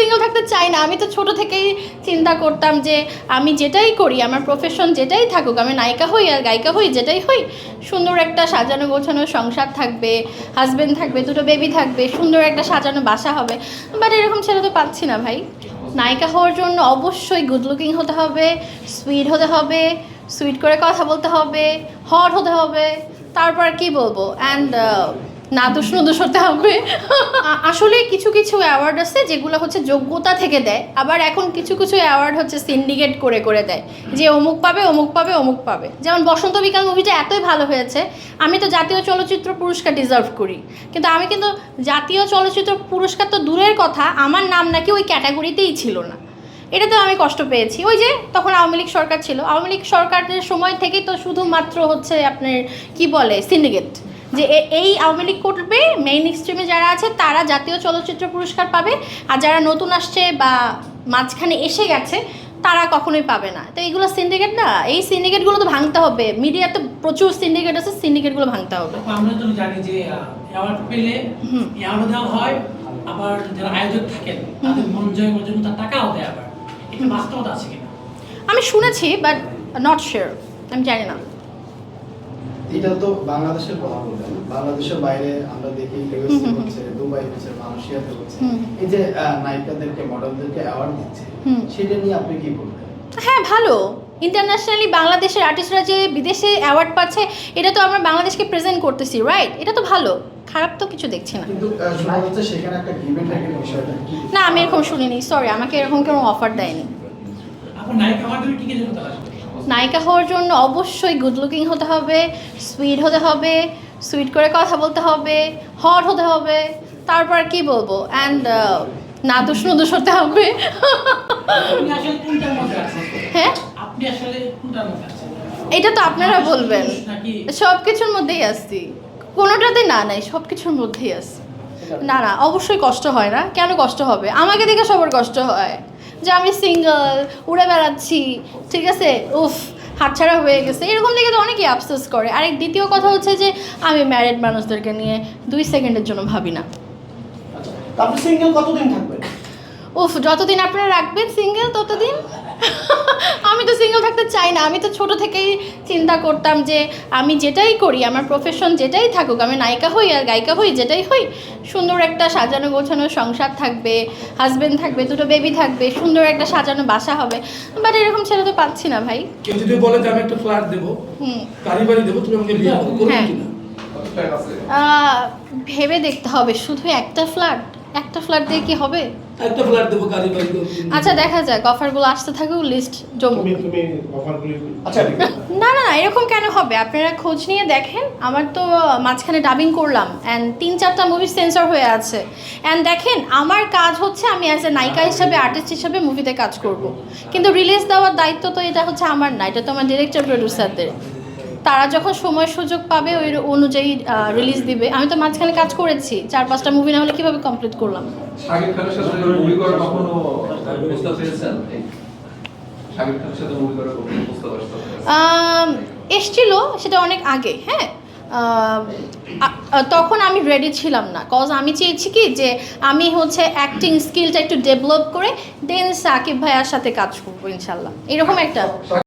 Single থাকতে চাই না। আমি তো ছোট থেকেই চিন্তা করতাম যে আমি যেটাই করি, আমার প্রফেশন যেটাই থাকুক, আমি নায়িকা হই আর গায়িকা হই, যেটাই হই, সুন্দর একটা সাজানো গোছানো সংসার থাকবে হাজব্যান্ড থাকবে, দুটো বেবি থাকবে, সুন্দর একটা সাজানো বাসা হবে। বাট এরকম ছেলে তো পাচ্ছি না ভাই। নায়িকা হওয়ার জন্য অবশ্যই গুড লুকিং হতে হবে সুইট হতে হবে সুইট করে কথা বলতে হবে হট হতে হবে। তারপর কি বলব? অ্যান্ড না নুদুষ হতে হবে। আসলে কিছু কিছু অ্যাওয়ার্ড আছে যেগুলো হচ্ছে যোগ্যতা থেকে দেয়, আবার এখন কিছু কিছু অ্যাওয়ার্ড হচ্ছে সিন্ডিকেট করে করে দেয়। যে অমুক পাবে অমুক পাবে অমুক পাবে। যেমন বসন্ত বিকাল মুভিটা এতই ভালো হয়েছে, আমি তো জাতীয় চলচ্চিত্র পুরস্কার ডিজার্ভ করি। কিন্তু আমি কিন্তু জাতীয় চলচ্চিত্র পুরস্কার তো দূরের কথা, আমার নাম নাকি ওই ক্যাটাগরিতেই ছিল না। এটাতে আমি কষ্ট পেয়েছি। ওই যে তখন আওয়ামী লীগ সরকার ছিল, আওয়ামী লীগ সরকারের সময় থেকেই তো শুধুমাত্র হচ্ছে আপনার কি বলে সিন্ডিকেট যে এই আওয়ামী লীগ করবে মেইন স্ট্রিমে যারা আছে তারা জাতীয় চলচ্চিত্র পুরস্কার পাবে। আর যারা নতুন আসছে বা মাঝখানে এসে গেছে তারা কখনোই পাবে না। তো এইগুলো সিন্ডিকেট না এই সিন্ডিকেটগুলো তো ভাঙতে হবে। মিডিয়াতে প্রচুর সিন্ডিকেট আছে সিন্ডিকেটগুলো ভাঙতে হবে। আমরা তো জানি যে অ্যাওয়ার্ড পেলে অ্যাওয়ার্ড দেওয়া হয় আবার যারা আয়োজক থাকেন তাদের মন জয় করার জন্য তার টাকাও দেয় আবার। এটা বাস্তবতা আছে কিনা? আমি শুনেছি বাট নট শিওর আমি জানি না। এটা তো বাংলাদেশের কথা বললেন বাংলাদেশের বাইরে আমরা দেখি ইউএসএ। হচ্ছে দুবাই হচ্ছে মালয়েশিয়াতে হচ্ছে। এই যে নায়িকাদেরকে মডেলদেরকে অ্যাওয়ার্ড দিচ্ছে সেটা নিয়ে আপনি কি বলবেন? হ্যাঁ ভালো। ইন্টারন্যাশনালি বাংলাদেশের আর্টিস্টরা যে বিদেশে অ্যাওয়ার্ড পাচ্ছে এটা তো আমরা বাংলাদেশকে প্রেজেন্ট করতেছি রাইট এটা তো ভালো। খারাপ তো কিছু দেখছি না। না আমি এরকম শুনিনি সরি আমাকে এরকম কোনো অফার দেয়নি। নায়িকা কি কি নায়িকা হওয়ার জন্য অবশ্যই গুড লুকিং হতে হবে সুইট হতে হবে সুইট করে কথা বলতে হবে হট হতে হবে তারপর কি বলব? অ্যান্ড না দুষ নুদুষ হতে হবে। হ্যাঁ? এটা তো আপনারা বলবেন। সব কিছুর মধ্যেই আসছি কোনোটাতে না নাই সব কিছুর মধ্যেই আসছি না না অবশ্যই কষ্ট হয় না। কেন কষ্ট হবে? আমাকে দেখে সবার কষ্ট হয়। যে আমি সিঙ্গল উড়ে বেড়াচ্ছি ঠিক আছে? উফ হাতছাড়া হয়ে গেছে। এরকম দেখে তো অনেকেই আফসোস করে। আরেক দ্বিতীয় কথা হচ্ছে যে আমি ম্যারিড মানুষদেরকে নিয়ে দুই সেকেন্ডের জন্য ভাবি না। আচ্ছা আপনি সিঙ্গেল কতদিন থাকবেন? উফ যতদিন আপনারা রাখবেন সিঙ্গেল ততদিন? আমি তো সিঙ্গেল থাকতে চাই না। আমি তো ছোট থেকেই চিন্তা করতাম যে আমি যেটাই করি আমার প্রফেশন যেটাই থাকুক আমি নায়িকা হই আর গায়িকা হই যেটাই হই সুন্দর একটা সাজানো গোছানো সংসার থাকবে হাজবেন্ড থাকবে দুটো বেবি থাকবে সুন্দর একটা সাজানো বাসা হবে। বাট এরকম ছেলে তো পাচ্ছি না ভাই। কেউ যদি বলে যে আমি একটা ফ্ল্যাট দেবো হুম। গাড়ি বাড়ি দেবো তুমি আমাকে বিয়ে করবে হ্যাঁ। কিনা? ভেবে দেখতে হবে শুধু একটা ফ্ল্যাট একটা ফ্ল্যাট দিয়ে কি হবে? একটা ফ্ল্যাট দেবো বাড়ি আচ্ছা দেখা যাক অফারগুলো আসতে থাকুক লিস্ট জমুক। তুমি তুমি অফারগুলি আচ্ছা না না না এরকম কেন হবে? আপনারা খোঁজ নিয়ে দেখেন আমার তো মাঝখানে ডাবিং করলাম অ্যান্ড তিন চারটা মুভি সেন্সর হয়ে আছে। অ্যান্ড দেখেন আমার কাজ হচ্ছে আমি অ্যাজ এ নায়িকা হিসাবে আর্টিস্ট হিসাবে মুভিতে কাজ করব। কিন্তু রিলিজ দেওয়ার দায়িত্ব তো এটা হচ্ছে আমার না এটা তো আমার ডিরেক্টর প্রডিউসারদের তারা যখন সময় সুযোগ পাবে ওই অনুযায়ী রিলিজ দিবে। আমি তো মাঝখানে কাজ করেছি চার পাঁচটা মুভি না হলে কীভাবে কমপ্লিট করলাম? এসছিল সেটা অনেক আগে হ্যাঁ? তখন আমি রেডি ছিলাম না কজ আমি চেয়েছি কি যে আমি হচ্ছে অ্যাক্টিং স্কিলটা একটু ডেভেলপ করে দেন সাকিব ভাইয়ার সাথে কাজ করব ইনশাল্লাহ। এরকম একটা